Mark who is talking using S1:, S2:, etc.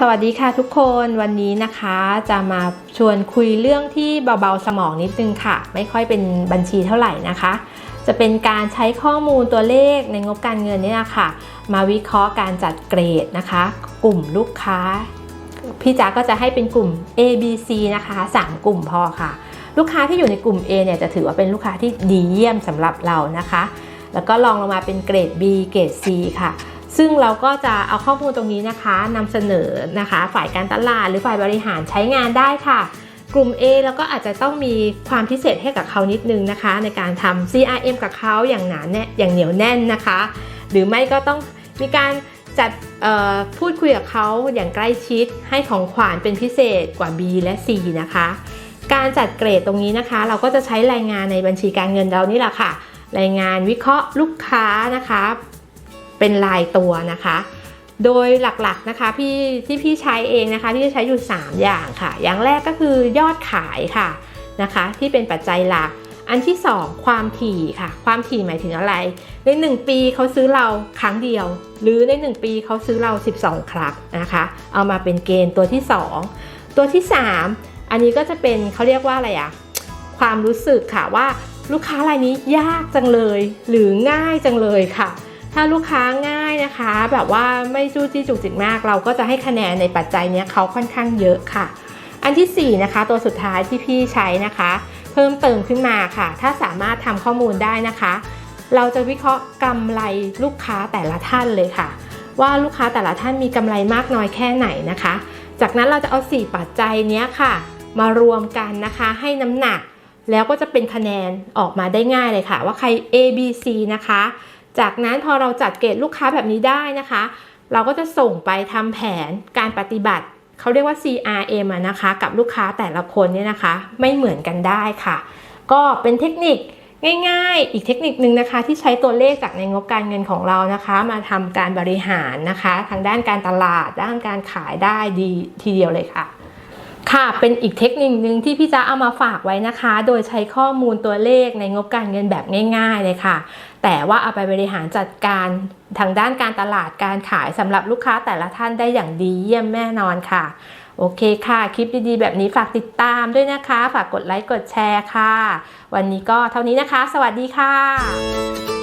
S1: สวัสดีค่ะทุกคนวันนี้นะคะจะมาชวนคุยเรื่องที่เบาๆสมองนิดนึงค่ะ ไม่ค่อยเป็นบัญชีเท่าไหร่นะคะ จะเป็นการใช้ข้อมูลตัวเลขในงบการเงินนี่นะคะ มาวิเคราะห์การจัดเกรดนะคะ กลุ่มลูกค้า พี่จ๋าก็จะให้เป็นกลุ่ม A B C นะคะ 3 กลุ่มพอค่ะ ลูกค้าที่อยู่ในกลุ่ม A เนี่ยจะถือว่าเป็นลูกค้าที่ดีเยี่ยมสำหรับเรานะคะ แล้วก็ลองลงมาเป็นเกรด B เกรด C ค่ะ ซึ่งเราก็จะเอาข้อมูลตรงนี้นะคะนำเสนอนะคะ ฝ่ายการตลาดหรือฝ่ายบริหารใช้งานได้ค่ะ กลุ่ม A เราก็อาจจะต้องมีความพิเศษให้กับเขานิดนึงนะคะ ในการทำ CRM กับเขาอย่างหนาแน่อย่างเหนียวแน่นนะคะ หรือไม่ก็ต้องมีการจัดพูดคุยกับเขาอย่างใกล้ชิดให้ของขวัญเป็นพิเศษกว่า B และ C นะคะ การจัดเกรดตรงนี้นะคะ เราก็จะใช้รายงานในบัญชีการเงินเรานี่แหละค่ะ รายงานวิเคราะห์ลูกค้านะคะ เป็นรายตัวนะคะ โดยหลักๆนะคะพี่ที่พี่ใช้เองนะคะพี่จะใช้อยู่ 3 อย่างค่ะ อย่างแรกก็คือยอดขายค่ะนะคะ ที่เป็นปัจจัยหลัก อันที่ 2 ความถี่ค่ะ ความถี่หมายถึงอะไร ใน 1 ปีเขาซื้อเราครั้งเดียว หรือใน 1 ปีเขาซื้อเรา 12 ครั้งนะคะ เอามาเป็นเกณฑ์ตัวที่ 2 ตัวที่ 3 อันนี้ก็จะเป็นเขาเรียกว่าอะไรอะความรู้สึกค่ะว่าลูกค้ารายนี้ยากจังเลย หรือง่ายจังเลยค่ะ ถ้าลูกค้าง่ายนะคะ แบบว่าไม่จู้จี้จุกจิกมาก เราก็จะให้คะแนนในปัจจัยนี้เขาค่อนข้างเยอะค่ะ อันที่ 4 นะคะ ตัวสุดท้ายที่พี่ใช้นะคะ เพิ่มเติมขึ้นมาค่ะ ถ้าสามารถทำข้อมูลได้นะคะ เราจะวิเคราะห์กำไรลูกค้าแต่ละท่านเลยค่ะ ว่าลูกค้าแต่ละท่านมีกำไรมากน้อยแค่ไหนนะคะ จากนั้นเราจะเอา 4 ปัจจัยนี้ค่ะ มารวมกันนะคะให้น้ำหนักแล้วก็จะเป็นคะแนนออกมาได้ง่ายเลยค่ะ ว่าใคร A B C นะคะ จากนั้นพอเราจัดเกรดลูกค้าแบบนี้ได้นะคะ เราก็จะส่งไปทำแผนการปฏิบัติเขาเรียกว่า CRM นะคะ กับลูกค้าแต่ละคนเนี่ยนะคะ ไม่เหมือนกันได้ค่ะ ก็เป็นเทคนิคง่ายๆ อีกเทคนิคนึงนะคะ ที่ใช้ตัวเลขจากในงบการเงินของเรานะคะ มาทำการบริหารนะคะ ทางด้านการตลาดด้านการขายได้ดีทีเดียวเลยค่ะ ค่ะ เป็นอีกเทคนิคหนึ่งที่พี่จ๊ะเอามาฝากไว้นะคะ โดยใช้ข้อมูลตัวเลขในงบการเงินแบบง่ายๆเลยค่ะ แต่ว่าเอาไปบริหารจัดการทางด้านการตลาดการขายสำหรับลูกค้าแต่ละท่านได้อย่างดีเยี่ยมแน่นอนค่ะ โอเคค่ะ คลิปดีๆ แบบนี้ฝากติดตามด้วยนะคะ ฝากกดไลค์กดแชร์ค่ะ วันนี้ก็เท่านี้นะคะ สวัสดีค่ะ